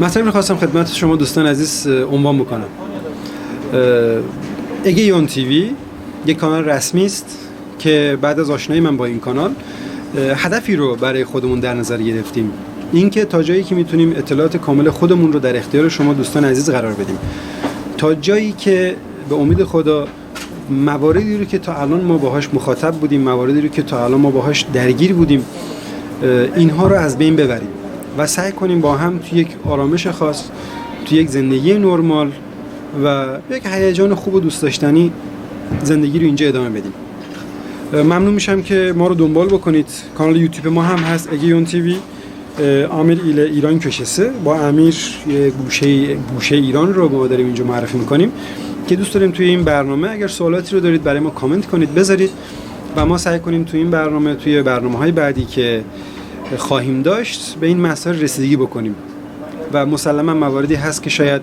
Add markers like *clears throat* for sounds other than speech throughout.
مطلبی رو خواستم خدمت شما دوستان عزیز عنوان بکنم. اه، اگه یون تیوی یک کانال رسمی است که بعد از آشنایی من با این کانال هدفی رو برای خودمون در نظر گرفتیم. اینکه تا جایی که می‌تونیم اطلاعات کامل خودمون رو در اختیار شما دوستان عزیز قرار بدیم. تا جایی که به امید خدا مواردی رو که تا الان ما باهاش مخاطب بودیم مواردی رو که تا الان ما باهاش درگیر بودیم اینها رو از بین ببریم. و سعی کنیم با هم توی یک آرامش خاص توی یک زندگی نرمال و یک هیجان خوب و دوست داشتنی زندگی رو اینجا ادامه بدیم. ممنون میشم که ما رو دنبال بکنید. کانال یوتیوب ما هم هست اگیون تیوی. امیر ایل ایران köşesi با امیر گوشه گوشه ایران رو ما داریم اینجا معرفی می‌کنیم که دوست داریم توی این برنامه اگر سوالاتی رو دارید برای ما کامنت کنید بذارید. و ما سعی کنیم توی این برنامه توی برنامه های بعدی که خواهیم داشت به این مسائل رسیدگی بکنیم. و مسلما مواردی هست که شاید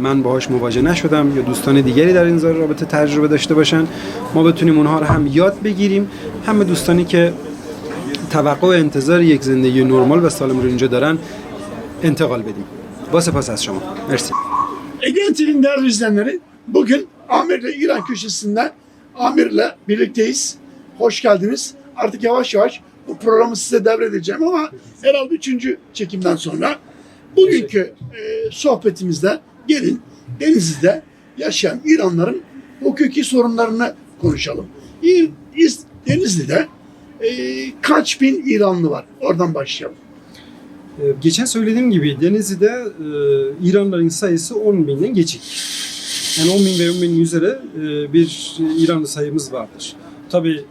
من باهاش مواجه نشدم یا دوستان دیگری در این رابطه تجربه داشته باشن. ما بتونیم اونها رو هم یاد بگیریم. هم دوستانی که توقع و انتظار یک زندگی نرمال و سالم رو اینجا دارن انتقال بدیم. با سپاس از شما. مرسی. Ege TV'nin değerli izleyenleri bugün Amir'le İran köşesinden Amir'le birlikteyiz. Hoş geldiniz. Artık yavaş yavaş bu programı size devredeceğim ama herhalde üçüncü çekimden sonra bugünkü e, sohbetimizde gelin Denizli'de yaşayan İranların hukuki sorunlarını konuşalım. İr, İz- Denizli'de e, kaç bin İranlı var? Oradan başlayalım. Ee, Geçen söylediğim gibi Denizli'de e, İranlıların sayısı 10 binden geçik. Yani 10 bin ve 10 binin üzeri e, bir İranlı sayımız vardır. Tabi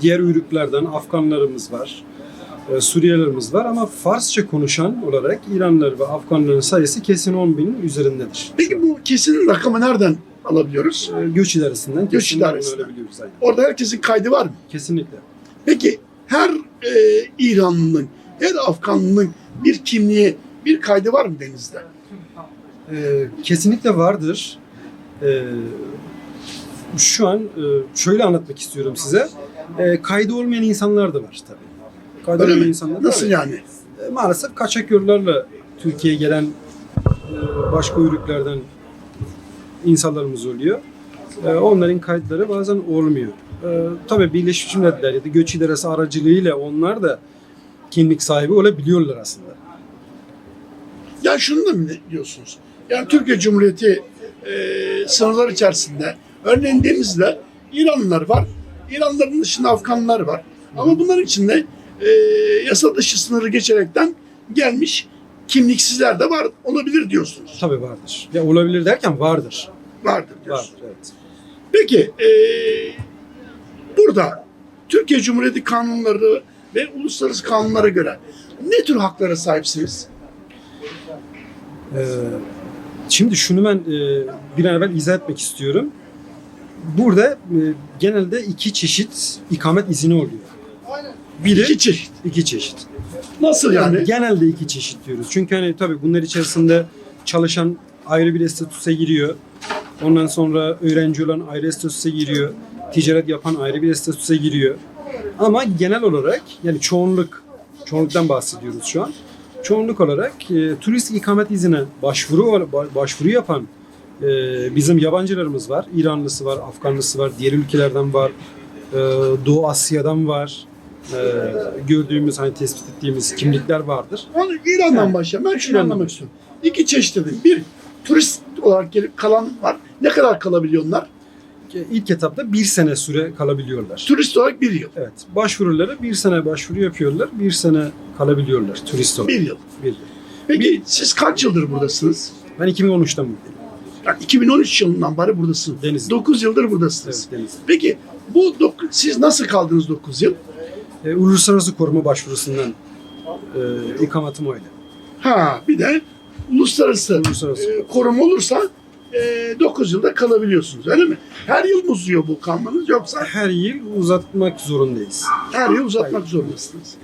diğer uyruklardan Afganlarımız var, e, Suriyelilerimiz var ama Farsça konuşan olarak İranlılar ve Afganların sayısı kesin 10 binin üzerindedir. Peki bu kesin rakamı nereden alabiliyoruz? E, Göç idaresinden Göç idaresinden. Orada herkesin kaydı var mı? Kesinlikle. Peki her e, İranlının, her Afganlının bir kimliği, bir kaydı var mı denizde? Ee, kesinlikle vardır. Ee, şu an e, şöyle anlatmak istiyorum size. Ee, kaydı olmayan insanlar da var tabii. Kaydı Öyle olmayan mi? insanlar da Nasıl var. yani? Ee, maalesef kaçak yollarla Türkiye'ye gelen e, başka uyruklardan insanlarımız oluyor. Ee, onların kayıtları bazen olmuyor. Ee, tabii Birleşmiş Milletler ya da Göç İdaresi aracılığıyla onlar da kimlik sahibi olabiliyorlar aslında. Yani şunu da mı diyorsunuz? Yani Türkiye Cumhuriyeti e, sınırlar içerisinde, örneğin denizde İranlılar var, İranlıların dışında Afganlar var. Ama bunların içinde e, yasa dışı sınırı geçerekten gelmiş kimliksizler de var, olabilir diyorsunuz. Tabii vardır. Ya olabilir derken vardır. Vardır diyorsunuz. Vardır evet. Peki e, burada Türkiye Cumhuriyeti kanunları ve uluslararası kanunlara göre ne tür haklara sahipsiniz? Ee, şimdi şunu ben e, bir an evvel izah etmek istiyorum. Burada e, genelde iki çeşit ikamet izni oluyor. Biri İki çeşit. iki çeşit. Nasıl Yani yani? genelde iki çeşit diyoruz. Çünkü hani tabii bunlar içerisinde çalışan ayrı bir statüse giriyor. Ondan sonra öğrenci olan ayrı statüse giriyor. Ticaret yapan ayrı bir statüse giriyor. Ama genel olarak yani çoğunluk, çoğunluktan bahsediyoruz şu an. Çoğunluk olarak e, turist ikamet izine başvuru başvuru yapan e, bizim yabancılarımız var. İranlısı var, Afganlısı var, diğer ülkelerden var. e, Doğu Asya'dan var. E, gördüğümüz hani tespit ettiğimiz kimlikler vardır. Onu İran'dan Evet. başlayalım. Ben şunu İran'dan anlamak istiyorum. İki çeşit dedim. Bir, turist olarak gelip kalan var. Ne kadar kalabiliyor onlar? İlk etapta bir sene süre kalabiliyorlar. Turist olarak bir yıl. Evet. Başvuruları bir sene başvuru yapıyorlar. Bir sene kalabiliyorlar turist olarak. Bir yıl. Bir yıl. Peki siz kaç yıldır buradasınız? Ben 2013'ten buradayım. Yani 2013 yılından beri buradasınız. Denizli. 9 yıldır buradasınız. Evet, Deniz. Peki bu siz nasıl kaldınız 9 yıl? E, uluslararası koruma başvurusundan e, ikametim öyle. Ha bir de uluslararası, Uluslararası. e, koruma olursa e, 9 yılda kalabiliyorsunuz öyle mi? Her yıl mı uzuyor bu kalmanız yoksa Her yıl uzatmak zorundayız. her yıl uzatmak zorundasınız?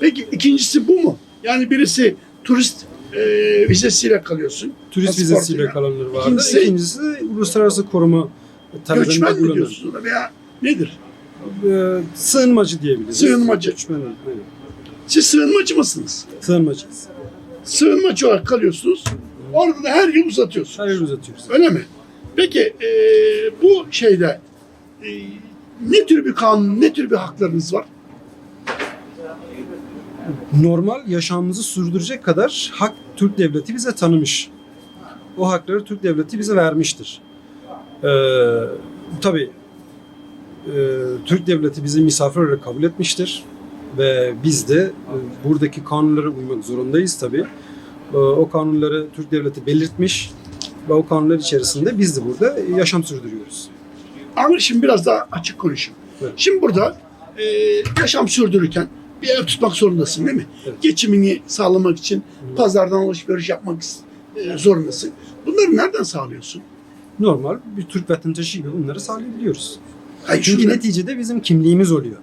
Peki ikincisi bu mu? Yani birisi turist e, vizesiyle kalıyorsun. Turist vizesiyle kalanlar vardır. İkincisi- İkincisi, uluslararası koruma talebinde Göçmen mi ona veya nedir? E, sığınmacı diyebiliriz. Sığınmacı. Göçmen, aynen. Siz sığınmacı mısınız? Sığınmacıyız. sığınmacı olarak kalıyorsunuz. Orada da her yıl uzatıyorsunuz. Hayır uzatıyoruz. Öyle mi? Peki e, bu şeyde e, ne tür bir kanun, ne tür bir haklarınız var? Normal yaşamımızı sürdürecek kadar hak Türk devleti bize tanımış. O hakları Türk devleti bize vermiştir. Ee, tabii e, Türk devleti bizi misafir olarak kabul etmiştir ve biz de e, buradaki kanunlara uymak zorundayız tabii. E, o kanunları Türk devleti belirtmiş ve o kanunlar içerisinde biz de burada yaşam sürdürüyoruz. Amir şimdi biraz daha açık konuşayım. Evet. Şimdi burada e, yaşam sürdürürken bir ev tutmak zorundasın değil mi? Evet. Geçimini sağlamak için pazardan alışveriş yapmak e, zorundasın. Bunları nereden sağlıyorsun? Normal bir Türk vatandaşı gibi bunları sağlayabiliyoruz. Hayır, Çünkü şurada- neticede bizim kimliğimiz oluyor.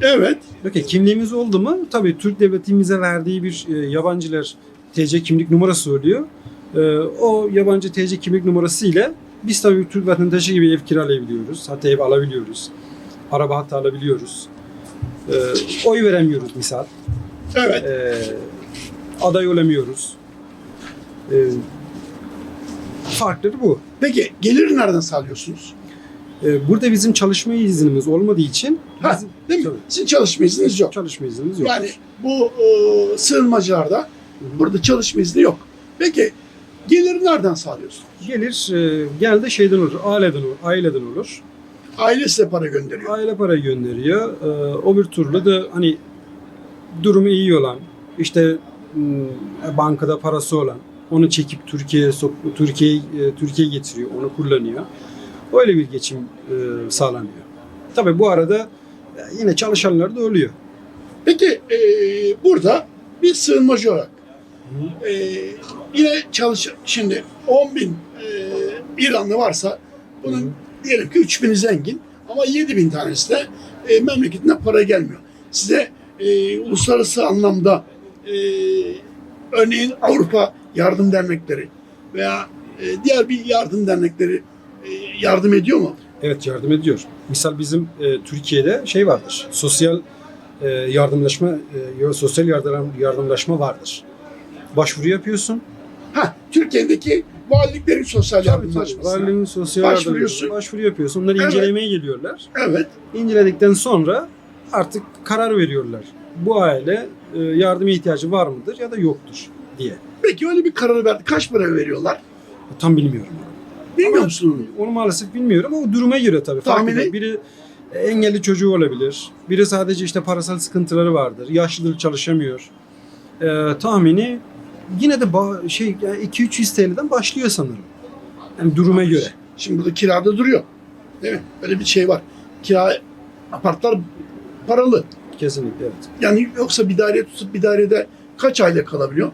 Evet. Okey, kimliğimiz oldu mu tabii Türk devletimize verdiği bir e, yabancılar TC kimlik numarası oluyor. E, o yabancı TC kimlik numarası ile biz tabii Türk vatandaşı gibi ev kiralayabiliyoruz. Hatta ev alabiliyoruz. Araba hatta alabiliyoruz. E, oy veremiyoruz misal. Evet. E, aday olamıyoruz. E, farkları bu. Peki geliri nereden sağlıyorsunuz? E, burada bizim çalışma iznimiz olmadığı için Ha, bizim, değil mi? Tabii. Sizin çalışma izniniz yok. çalışma iznimiz yok. Yani bu e, sığınmacılarda burada çalışma izni yok. Peki geliri nereden sağlıyorsunuz? Gelir e, genelde şeyden olur, aileden olur, aileden olur. Aile size para gönderiyor. Aile para gönderiyor. E, o bir türlü de hani durumu iyi olan, işte m, bankada parası olan, onu çekip Türkiye'ye Türkiye Türkiye getiriyor, onu kullanıyor. Öyle bir geçim e, sağlanıyor. Tabii bu arada e, yine çalışanlar da oluyor. Peki e, burada bir sığınmacı olarak e, yine çalış şimdi 10 bin e, İranlı varsa bunun Hı. Diyelim ki 3 bini zengin ama 7 bin tanesi de e, memleketinden para gelmiyor. Size e, uluslararası anlamda e, örneğin Avrupa Yardım Dernekleri veya e, diğer bir yardım dernekleri e, yardım ediyor mu? Evet yardım ediyor. Misal bizim e, Türkiye'de şey vardır. Sosyal e, yardımlaşma, e, sosyal yardım, yardımlaşma vardır. Başvuru yapıyorsun. Ha, Türkiye'deki valiliklerin sosyal yardımlaşması. Valiliğin sosyal Başvuruyorsun. başvuru yapıyorsun. Onları Evet. incelemeye geliyorlar. Evet. İnceledikten sonra artık karar veriyorlar. Bu aile e, yardıma ihtiyacı var mıdır ya da yoktur diye. Peki öyle bir karar verdi. Kaç para veriyorlar? Tam bilmiyorum. Bilmiyor Ama musun? Onu maalesef bilmiyorum ama o duruma göre tabii. Tahmini? Biri engelli çocuğu olabilir. Biri sadece işte parasal sıkıntıları vardır. Yaşlıdır çalışamıyor. Ee, tahmini yine de şey yani 2-300 TL'den başlıyor sanırım. Yani duruma göre. Şimdi burada kirada duruyor. Değil mi? Öyle bir şey var. Kira apartlar paralı. Kesinlikle evet. Yani yoksa bir daire tutup bir dairede kaç ayda kalabiliyor?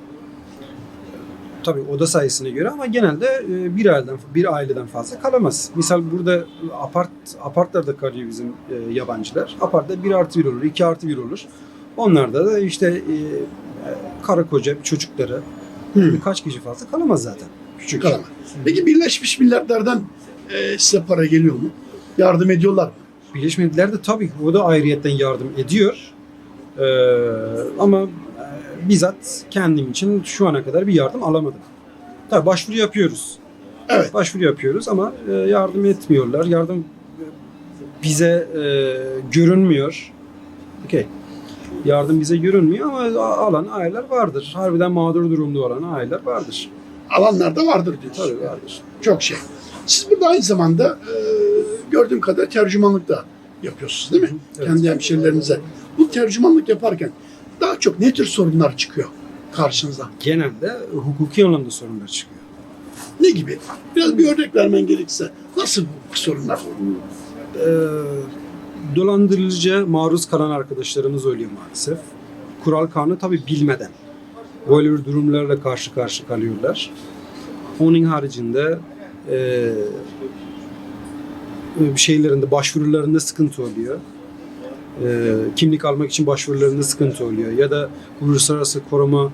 Tabii oda sayısına göre ama genelde e, bir aileden bir aileden fazla kalamaz. Misal burada apart apartlarda kalıyor bizim e, yabancılar. Apartta bir artı bir olur, iki artı bir olur. Onlarda da işte e, karı koca çocukları Hı. birkaç kişi fazla kalamaz zaten. Küçük. Kalamaz. Peki Birleşmiş Milletler'den e, size para geliyor mu? Yardım ediyorlar mı? Birleşmiş Milletler de tabii ki o da ayrıyetten yardım ediyor. Ee, ama e, bizzat kendim için şu ana kadar bir yardım alamadım. Tabii başvuru yapıyoruz. Evet. Başvuru yapıyoruz ama e, yardım etmiyorlar. Yardım e, bize e, görünmüyor. Okey. Yardım bize görünmüyor ama alan aileler vardır. Harbiden mağdur durumda olan aileler vardır. Alanlarda vardır diyorsun. Tabii vardır. Çok şey. Siz burada aynı zamanda e, gördüğüm kadar tercümanlık da yapıyorsunuz değil mi? Evet. Kendi hemşerilerinize. Bu tercümanlık yaparken daha çok ne tür sorunlar çıkıyor karşınıza? Genelde hukuki anlamda sorunlar çıkıyor. Ne gibi? Biraz bir örnek vermen gerekirse nasıl bu sorunlar? e, dolandırıcıya maruz kalan arkadaşlarımız oluyor maalesef. Kural kanunu tabi bilmeden böyle bir durumlarla karşı karşı kalıyorlar. Onun haricinde e, şeylerinde başvurularında sıkıntı oluyor. E, kimlik almak için başvurularında sıkıntı oluyor ya da uluslararası koruma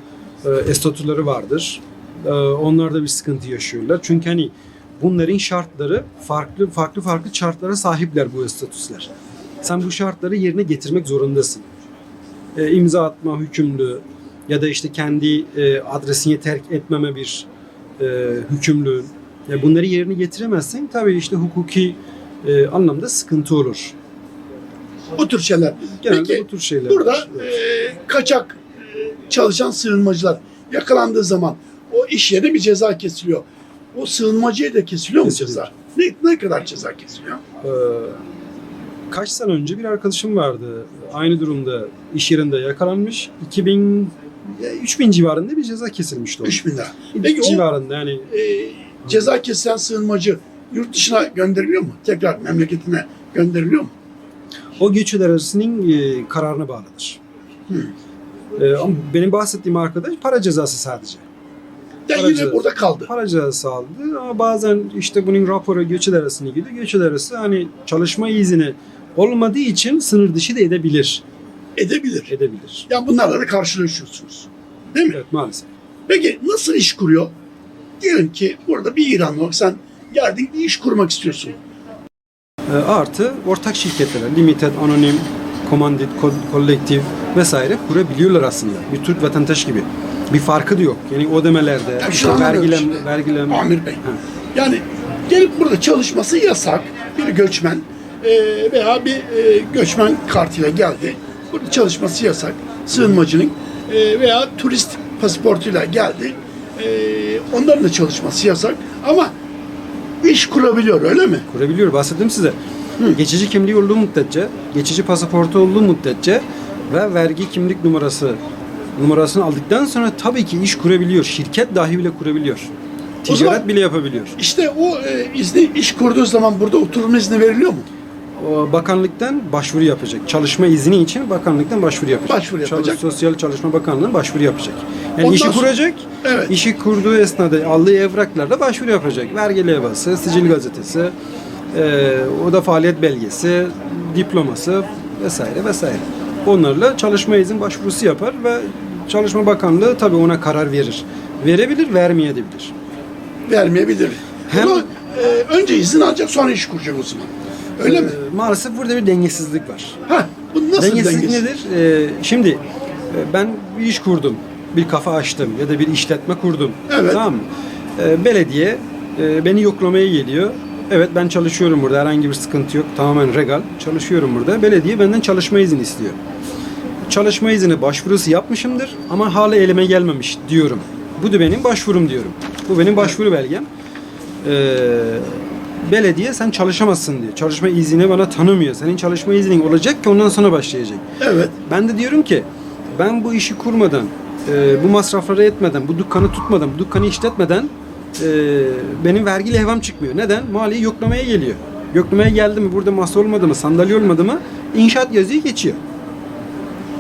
e, statüleri vardır. E, onlar da bir sıkıntı yaşıyorlar. Çünkü hani bunların şartları farklı farklı farklı şartlara sahipler bu statüsler. Sen bu şartları yerine getirmek zorundasın. E, imza atma hükümlü ya da işte kendi e, adresini terk etmeme bir e, hükümlülüğün. Ya bunları yerine getiremezsen tabii işte hukuki e, anlamda sıkıntı olur. Bu tür şeyler. Genelde Peki bu tür şeyler. burada var. e, kaçak e, çalışan sığınmacılar yakalandığı zaman o iş yerine bir ceza kesiliyor. O sığınmacıya da kesiliyor mu Kesiliyor. ceza? Ne, ne kadar ceza kesiliyor? Ee, kaç sene önce bir arkadaşım vardı. Aynı durumda iş yerinde yakalanmış. 2000 ya 3000 civarında bir ceza kesilmişti. ona. 3 bin lira. 3000 Peki o civarında yani e, ceza kesilen sığınmacı yurt dışına gönderiliyor mu? Tekrar memleketine gönderiliyor mu? o göç idaresinin e, kararına bağlıdır. Ee, ama benim bahsettiğim arkadaş para cezası sadece. Yani Para yine cezası. burada kaldı. Para cezası aldı ama bazen işte bunun raporu göç idaresine gidiyor. Göç idaresi hani çalışma izni olmadığı için sınır dışı da edebilir. Edebilir. Edebilir. Yani bunlarla da karşılaşıyorsunuz. Değil mi? Evet maalesef. Peki nasıl iş kuruyor? Diyelim ki burada bir İranlı olarak sen geldin bir iş kurmak istiyorsun. E, artı ortak şirketler, limited, anonim, commandit, ko- kolektif vesaire kurabiliyorlar aslında. Bir Türk vatandaş gibi. Bir farkı da yok. Yani ödemelerde, Ya işte vergilem, vergilem. Amir Bey. Ha. Yani gelip burada çalışması yasak bir göçmen veya bir e, göçmen kartıyla geldi. Burada çalışması yasak. Sığınmacının e, veya turist pasaportuyla geldi. E, onların da çalışması yasak. Ama iş kurabiliyor öyle mi? Kurabiliyor. Bahsettim size. Geçici kimliği olduğu müddetçe, geçici pasaportu olduğu müddetçe ve vergi kimlik numarası numarasını aldıktan sonra tabii ki iş kurabiliyor. Şirket dahi bile kurabiliyor. Ticaret zaman- bile yapabiliyor. İşte o e, izni iş kurduğu zaman burada oturma izni veriliyor mu? Bakanlıktan başvuru yapacak. Çalışma izni için bakanlıktan başvuru yapacak. Başvuru yapacak. Çalış- Sosyal Çalışma Bakanlığı'na başvuru yapacak. Yani Ondan işi sonra- kuracak. Evet. İşi kurduğu esnada aldığı evraklarla başvuru yapacak. Vergi levhası, sicil gazetesi, e, o da faaliyet belgesi, diploması vesaire vesaire. Onlarla çalışma izin başvurusu yapar ve Çalışma Bakanlığı tabii ona karar verir. Verebilir, vermeyebilir. Vermeyebilir. Hem- Ama e, önce izin alacak sonra iş kuracak o zaman. Öyle mi? E, maalesef burada bir dengesizlik var. Ha, bu nasıl Dengesizlik dengesiz? nedir? Ee, şimdi e, ben bir iş kurdum. Bir kafa açtım ya da bir işletme kurdum. Evet. Tamam mı? Ee, belediye e, beni yoklamaya geliyor. Evet ben çalışıyorum burada. Herhangi bir sıkıntı yok. Tamamen regal. Çalışıyorum burada. Belediye benden çalışma izni istiyor. Çalışma izni başvurusu yapmışımdır ama hala elime gelmemiş diyorum. Bu da benim başvurum diyorum. Bu benim başvuru belgem. Ee, belediye sen çalışamazsın diyor. Çalışma izni bana tanımıyor. Senin çalışma iznin olacak ki ondan sonra başlayacak. Evet. Ben de diyorum ki ben bu işi kurmadan, e, bu masrafları etmeden, bu dükkanı tutmadan, bu dükkanı işletmeden e, benim vergi levham çıkmıyor. Neden? Maliye yoklamaya geliyor. Yoklamaya geldi mi, burada masa olmadı mı, sandalye olmadı mı inşaat yazıyı geçiyor.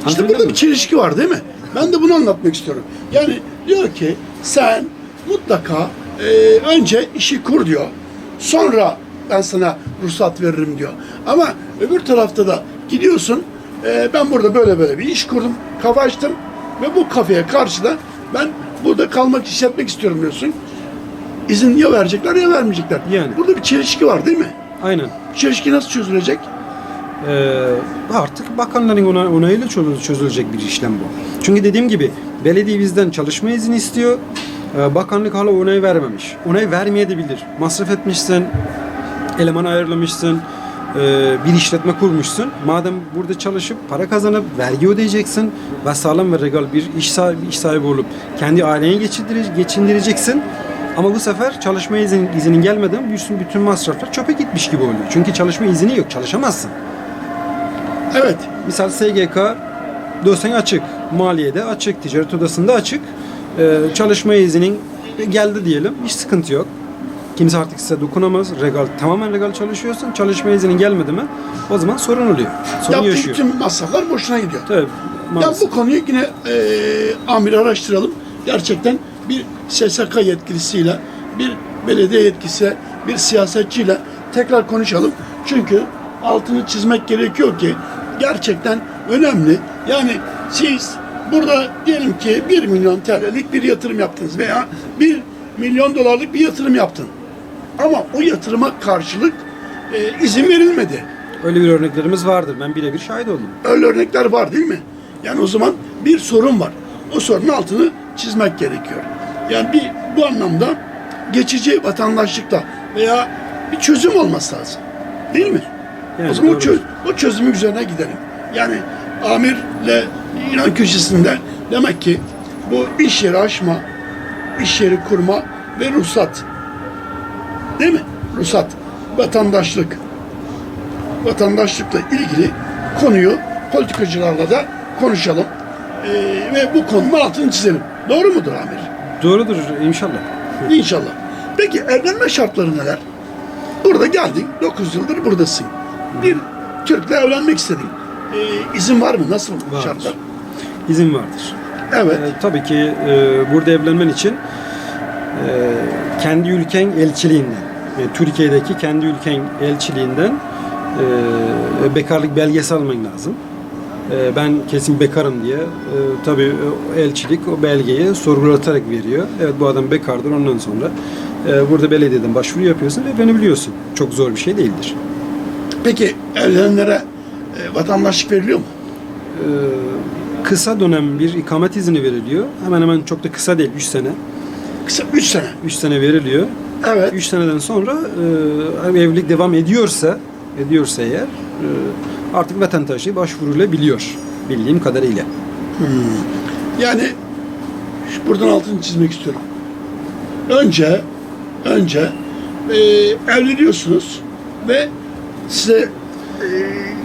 İşte burada mi? bir çelişki var değil mi? Ben de bunu anlatmak istiyorum. Yani diyor ki sen mutlaka e, önce işi kur diyor. Sonra ben sana ruhsat veririm diyor. Ama öbür tarafta da gidiyorsun e, ben burada böyle böyle bir iş kurdum. Kafa açtım ve bu kafeye karşı da ben burada kalmak işletmek istiyorum diyorsun. İzin ya verecekler ya vermeyecekler. Yani. Burada bir çelişki var değil mi? Aynen. Çelişki nasıl çözülecek? Ee, artık bakanların ona, onayıyla çözü- çözülecek bir işlem bu. Çünkü dediğim gibi belediye bizden çalışma izni istiyor. Ee, bakanlık hala onay vermemiş. Onay vermeyebilir. Masraf etmişsin, eleman ayarlamışsın, e, bir işletme kurmuşsun. Madem burada çalışıp para kazanıp vergi ödeyeceksin ve sağlam ve regal bir iş sahibi, iş sahibi olup kendi aileni geçindire- geçindireceksin. Ama bu sefer çalışma izin, izinin gelmeden bütün, bütün masraflar çöpe gitmiş gibi oluyor. Çünkü çalışma izni yok, çalışamazsın. Evet. Misal SGK dosyan açık, maliyede açık, ticaret odasında açık. Ee, çalışma izinin geldi diyelim, hiç sıkıntı yok. Kimse artık size dokunamaz. Regal, tamamen regal çalışıyorsun. Çalışma izinin gelmedi mi o zaman sorun oluyor. Sorun Yaptığın yaşıyor. bütün masraflar boşuna gidiyor. Tabii, Ya bu konuyu yine e, amir araştıralım. Gerçekten bir SSK yetkilisiyle, bir belediye yetkisi, bir siyasetçiyle tekrar konuşalım. Çünkü altını çizmek gerekiyor ki gerçekten önemli. Yani siz burada diyelim ki 1 milyon TL'lik bir yatırım yaptınız veya 1 milyon dolarlık bir yatırım yaptın. Ama o yatırıma karşılık e, izin verilmedi. Öyle bir örneklerimiz vardır. Ben birebir şahit oldum. Öyle örnekler var değil mi? Yani o zaman bir sorun var. o sorunun altını çizmek gerekiyor. Yani bir bu anlamda geçici vatandaşlıkla veya bir çözüm olması lazım. Değil mi? Yani o zaman o, çöz, o çözümün üzerine gidelim. Yani amirle İran köşesinde demek ki bu iş yeri açma, iş yeri kurma ve ruhsat. Değil mi? Ruhsat, vatandaşlık. Vatandaşlıkla ilgili konuyu politikacılarla da konuşalım. Ee, ve bu konunun altını çizelim. Doğru mudur amir? Doğrudur inşallah. İnşallah. Peki evlenme şartları neler? Burada geldin, 9 yıldır buradasın. Bir Türk'le evlenmek istedin. Ee, izin var mı? Nasıl Var. şartlar? İzin vardır. Evet. Ee, tabii ki e, burada evlenmen için e, kendi ülken elçiliğinden, e, Türkiye'deki kendi ülken elçiliğinden e, bekarlık belgesi alman lazım. E, ben kesin bekarım diye e, tabii o elçilik o belgeyi sorgulatarak veriyor. Evet bu adam bekardır ondan sonra e, burada belediyeden başvuru yapıyorsun ve beni biliyorsun. Çok zor bir şey değildir. Peki evlenenlere e, vatandaşlık veriliyor mu? Ee, kısa dönem bir ikamet izni veriliyor. Hemen hemen çok da kısa değil 3 sene. Kısa 3 sene. 3 sene veriliyor. Evet. 3 seneden sonra e, evlilik devam ediyorsa ediyorsa eğer e, artık vatandaşlığı başvuruyla biliyor bildiğim kadarıyla. Yani şu- buradan altını çizmek istiyorum. Önce önce e, evleniyorsunuz ve size e,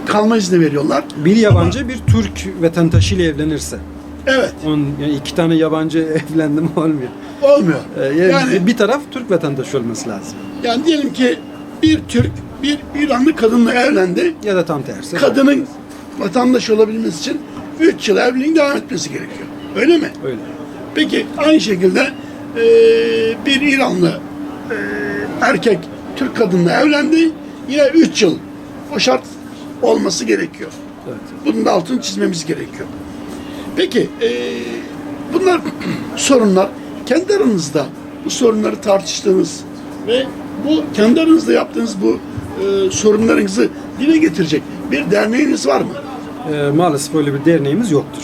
kalma izni veriyorlar. Bir yabancı bir Türk vatandaşıyla evlenirse. Evet. Onun yani iki tane yabancı *laughs* evlendi mi olmuyor. Olmuyor. Ee, yani, Yani bir taraf Türk vatandaşı olması lazım. yani diyelim ki bir Türk bir İranlı kadınla evlendi. Ya da tam tersi. Kadının vatandaş olabilmesi için 3 yıl evliliğin devam etmesi gerekiyor. Öyle mi? Öyle. Peki aynı şekilde e, bir İranlı e, erkek Türk kadınla evlendi. Yine 3 yıl o şart olması gerekiyor. Evet. Bunun da altını çizmemiz gerekiyor. Peki e, bunlar *clears throat* sorunlar kendi aranızda bu sorunları tartıştığınız ve bu kendi aranızda yaptığınız bu e, sorunlarınızı dile getirecek bir derneğiniz var mı? Ee, maalesef öyle bir derneğimiz yoktur.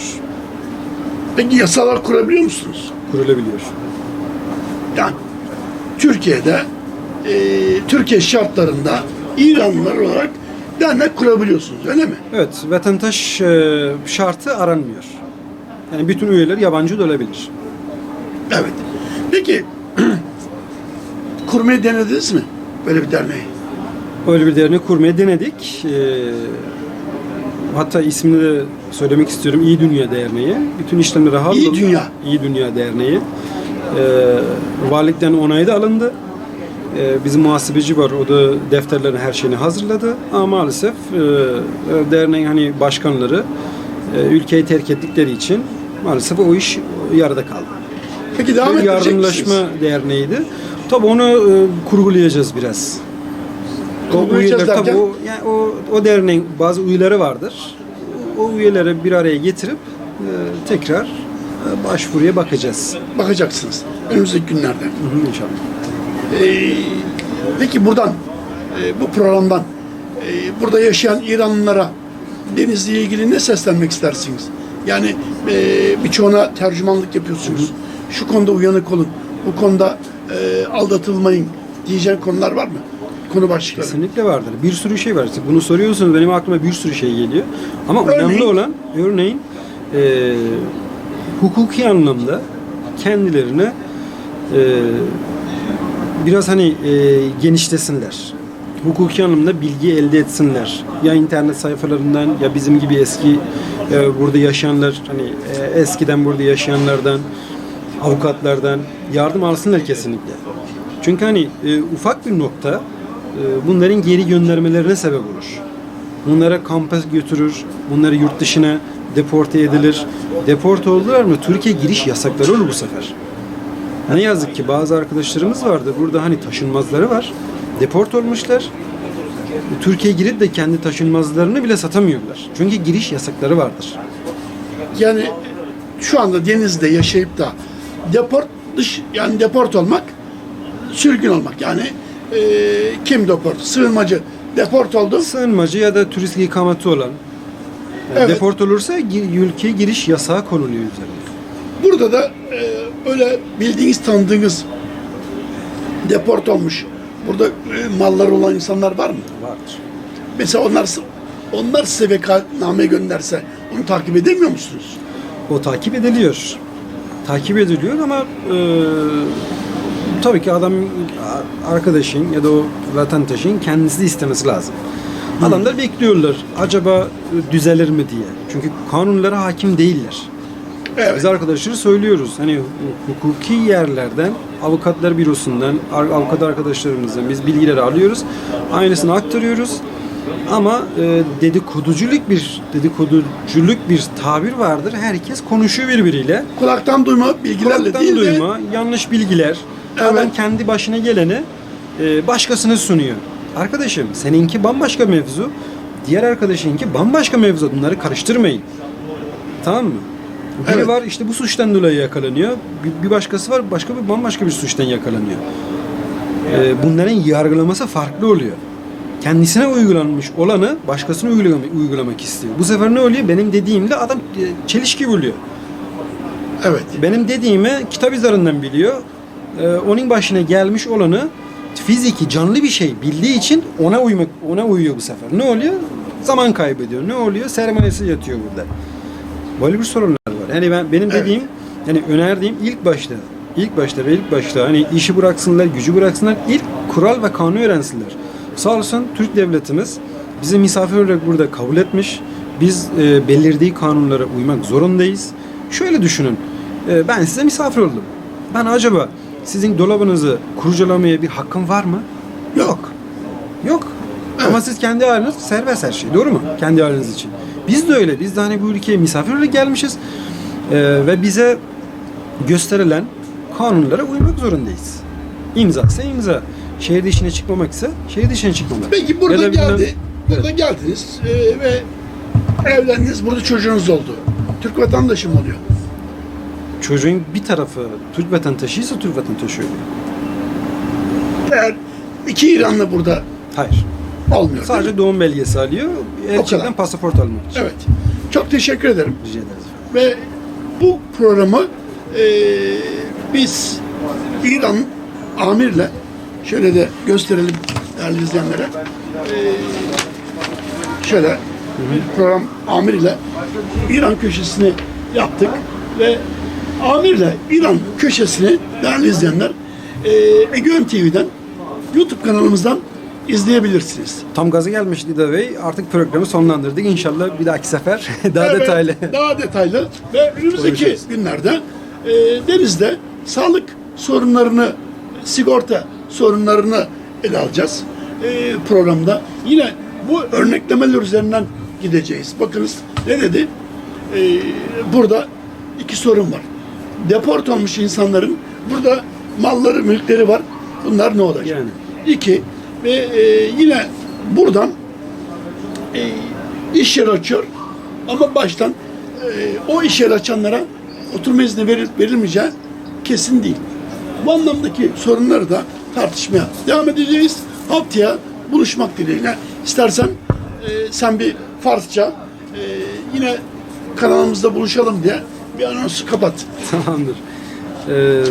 Peki yasalar kurabiliyor musunuz? Kurulabiliyor. Yani Türkiye'de e, Türkiye şartlarında İranlılar olarak dernek kurabiliyorsunuz öyle mi? Evet, vatandaş e, şartı aranmıyor. Yani bütün üyeler yabancı da olabilir. Evet. Peki *clears throat* kurmayı denediniz mi böyle bir derneği? Öyle bir dernek kurmaya denedik. E, hatta ismini de söylemek istiyorum. İyi Dünya Derneği. Bütün işlemleri halloldu. İyi Dünya. İyi Dünya Derneği. E, valilikten onayı da alındı. E, bizim muhasebeci var. O da defterlerin her şeyini hazırladı. Ama maalesef e, derneğin hani başkanları e, ülkeyi terk ettikleri için maalesef o iş yarıda kaldı. Peki devam Bir ettirecek yardımlaşma misiniz? derneğiydi. Tabii onu e, kurgulayacağız biraz. O Kurgulayacağız üyeler tabii derken? o, yani o, o derneğin bazı üyeleri vardır. O üyeleri bir araya getirip e, tekrar e, başvuruya bakacağız. Bakacaksınız önümüzdeki günlerde. Hı hı, inşallah. Ee, peki buradan, e, bu programdan e, burada yaşayan İranlılara denizle ilgili ne seslenmek istersiniz? Yani e, birçoğuna tercümanlık yapıyorsunuz. Şu konuda uyanık olun, bu konuda aldatılmayın diyeceğin konular var mı? Konu başlıkları. Kesinlikle vardır. Bir sürü şey var. Bunu soruyorsunuz benim aklıma bir sürü şey geliyor. Ama Örneğin? önemli olan örneğin e, hukuki anlamda kendilerine e, biraz hani e, genişlesinler. Hukuki anlamda bilgi elde etsinler. Ya internet sayfalarından ya bizim gibi eski e, burada yaşayanlar hani e, eskiden burada yaşayanlardan avukatlardan yardım alsınlar kesinlikle. Çünkü hani e, ufak bir nokta e, bunların geri göndermelerine sebep olur. Bunlara kampa götürür, bunları yurt dışına deporte edilir. Deporte oldular mı Türkiye giriş yasakları olur bu sefer. Ne yazık ki bazı arkadaşlarımız vardı. Burada hani taşınmazları var. Deport olmuşlar. Türkiye'ye girip de kendi taşınmazlarını bile satamıyorlar. Çünkü giriş yasakları vardır. Yani şu anda denizde yaşayıp da deport dış yani deport olmak sürgün olmak yani e, kim deport sığınmacı deport oldu Sığınmacı ya da turist ikameti olan yani Evet. deport olursa gi- ülkeye giriş yasağı konuluyor üzerine. Burada da e, öyle bildiğiniz, tanıdığınız deport olmuş. Burada e, malları olan insanlar var mı? Vardır. Mesela onlar onlar size vekaletname gönderse onu takip edemiyor musunuz? O takip ediliyor. Takip ediliyor ama e, tabii ki adam arkadaşın ya da o vatandaşın kendisi de istemesi lazım. Adamlar bekliyorlar. Acaba düzelir mi diye. Çünkü kanunlara hakim değiller. Evet. Biz arkadaşları söylüyoruz. Hani hukuki yerlerden, avukatlar bürosundan, avukat arkadaşlarımızdan biz bilgileri alıyoruz. Aynısını aktarıyoruz. Ama e, dedikoduculuk bir dedikoduculuk bir tabir vardır. Herkes konuşuyor birbiriyle. Kulaktan duyma bilgilerle Kulaktan değil de duyma, yanlış bilgiler. Adam Evet. kendi başına geleni e, başkasına sunuyor. Arkadaşım seninki bambaşka mevzu, diğer arkadaşınki bambaşka mevzu. Bunları karıştırmayın. Tamam mı? Biri Evet. var işte bu suçtan dolayı yakalanıyor. Bir, bir başkası var başka bir bambaşka bir suçtan yakalanıyor. E, bunların yargılaması farklı oluyor. Kendisine uygulanmış olanı başkasına uygulamak, uygulamak istiyor. Bu sefer ne oluyor? Benim dediğimle adam e, çelişki buluyor. evet. Benim dediğimi kitap üzerinden biliyor. Ee, onun başına gelmiş olanı fiziki canlı bir şey bildiği için ona uymak ona uyuyor bu sefer. Ne oluyor? Zaman kaybediyor. Ne oluyor? Sermayesi yatıyor burada. Böyle bir sorunlar Yani ben benim Evet. dediğim yani önerdiğim ilk başta ilk başta ve ilk başta hani işi bıraksınlar, gücü bıraksınlar. ilk kural ve kanunu öğrensinler. Sağ olsun Türk devletimiz bizi misafir olarak burada kabul etmiş. Biz e, belirdiği kanunlara uymak zorundayız. Şöyle düşünün. E, ben size misafir oldum. Ben acaba sizin dolabınızı kurcalamaya bir hakkım var mı? Yok. Yok. Ama siz kendi haliniz serbest her şey. Doğru mu? Kendi haliniz için. Biz de öyle. Biz de hani bu ülkeye misafir olarak gelmişiz. E, ve bize gösterilen kanunlara uymak zorundayız. İmza ise imza. Şehir dışına çıkmamak ise şehir dışına çıkmamak. Peki burada da bilmem- geldi. Burada geldiniz e, ve evlendiniz. Burada çocuğunuz oldu. Türk vatandaşı mı oluyor? Çocuğun bir tarafı Türk vatandaşıysa Türk vatandaşı oluyor. Eğer iki İranlı burada Hayır. olmuyor. Sadece doğum belgesi alıyor. Kadar. pasaport almak için. Evet. Çok teşekkür ederim. Rica ederiz. Ve bu programı e, biz İran amirle şöyle de gösterelim değerli izleyenlere. E, şöyle bir program amir ile İran köşesini yaptık ve amirle İran köşesini değerli izleyenler e, Egeon TV'den YouTube kanalımızdan izleyebilirsiniz. Tam gazı gelmiş Dida Bey. Artık programı sonlandırdık. İnşallah bir dahaki sefer *laughs* daha Evet, detaylı. Daha detaylı ve önümüzdeki günlerde e, denizde sağlık sorunlarını, sigorta sorunlarını ele alacağız e, programda. Yine bu örneklemeler üzerinden gideceğiz. Bakınız ne dedi? E, burada iki sorun var. Deport olmuş insanların burada malları, mülkleri var. Bunlar ne olacak? Yani. İki ve e, yine buradan e, iş yeri açıyor ama baştan e, o iş yeri açanlara oturma izni verir, verilmeyeceği kesin değil. Bu anlamdaki sorunları da tartışmaya devam edeceğiz. Haftaya buluşmak dileğiyle. İstersen e, sen bir Farsça e, yine kanalımızda buluşalım diye bir anonsu kapat. *laughs* tamamdır. اه،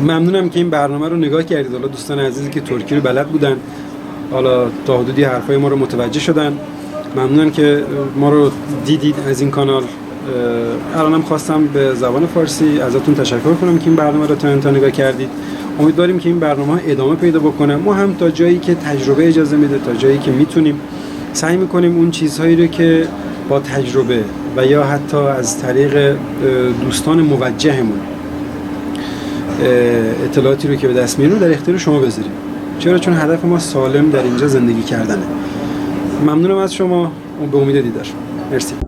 ممنونم که این برنامه رو نگاه کردید. حالا دوستان عزیزی که ترکی رو بلد بودن حالا تا حدودی حرفای ما رو متوجه شدن. ممنونم که ما رو دیدید از این کانال. الانم خواستم به زبان فارسی ازتون تشکر کنم که این برنامه رو تا انتها نگاه کردید. امیدواریم که این برنامه ادامه پیدا بکنه. ما هم تا جایی که تجربه اجازه میده تا جایی که می‌تونیم سعی می‌کنیم اون چیزهایی رو که با تجربه و یا حتی از طریق دوستان موجهمون اطلاعاتی رو که به دست میاریم در اختیار شما بذاریم. چرا؟ چون هدف ما سالم در اینجا زندگی کردنه. ممنونم از شما. به امید دیدار. مرسی.